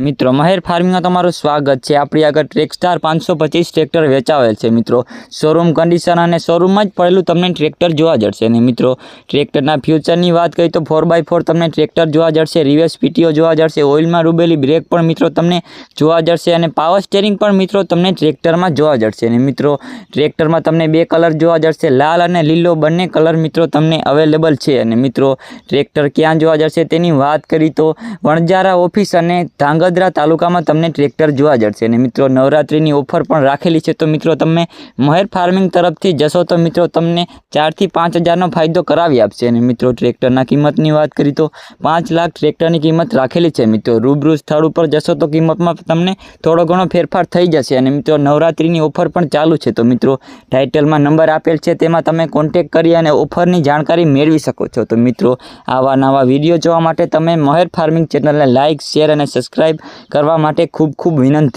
મિત્રો, મહેર ફાર્મિંગમાં તમારું સ્વાગત છે. આપણી આગળ ટ્રેકસ્ટાર પાંચસો પચીસ ટ્રેક્ટર વેચાવેલ છે, મિત્રો. શોરૂમ કન્ડિશન અને શોરૂમમાં જ પડેલું તમને ટ્રેક્ટર જોવા જશે અને મિત્રો. ટ્રેક્ટરના ફ્યુચરની વાત કરીએ તો ફોર બાય ફોર તમને ટ્રેક્ટર જોવા જશે રિવર્સ પીટીઓ જોવા જશે ઓઇલમાં રૂબેલી બ્રેક પણ, મિત્રો, તમને જોવા જશે અને પાવર સ્ટેરિંગ પણ, મિત્રો, તમને ટ્રેક્ટરમાં જોવા જશે અને મિત્રો. ટ્રેક્ટરમાં તમને બે કલર જોવા જશે લાલ અને લીલો, બંને કલર મિત્રો, તમને અવેલેબલ છે. અને મિત્રો ટ્રેક્ટર ક્યાં જોવા જશે તેની વાત કરી તો વણજારા ઓફિસ અને ધાંગધ્રા તાલુકામાં તમને ટ્રેક્ટર જોવા જશે અને મિત્રો, નવરાત્રિની ઓફર પણ રાખેલી છે. તો મિત્રો તમે મહેર ફાર્મિંગ તરફથી જશો તો મિત્રો, તમને ચારથી પાંચ હજારનો ફાયદો કરાવી આપશે. અને મિત્રો, ટ્રેક્ટરના કિંમતની વાત કરી તો પાંચ લાખ ટ્રેક્ટરની કિંમત રાખેલી છે. મિત્રો, રૂબરૂ સ્થળ ઉપર જશો તો કિંમતમાં તમને થોડો ઘણો ફેરફાર થઈ જશે. અને મિત્રો, નવરાત્રિની ઓફર પણ ચાલુ છે. તો મિત્રો, ટાઇટલમાં નંબર આપેલ છે. તેમાં તમે કોન્ટેક કરી અને ઓફરની જાણકારી મેળવી શકો છો. તો મિત્રો, આવા નવા વીડિયો જોવા માટે તમે મહેર ફાર્મિંગ ચેનલને લાઇક, શેર અને સબસ્ક્રાઇબ કરવા માટે ખૂબ ખૂબ વિનંતી.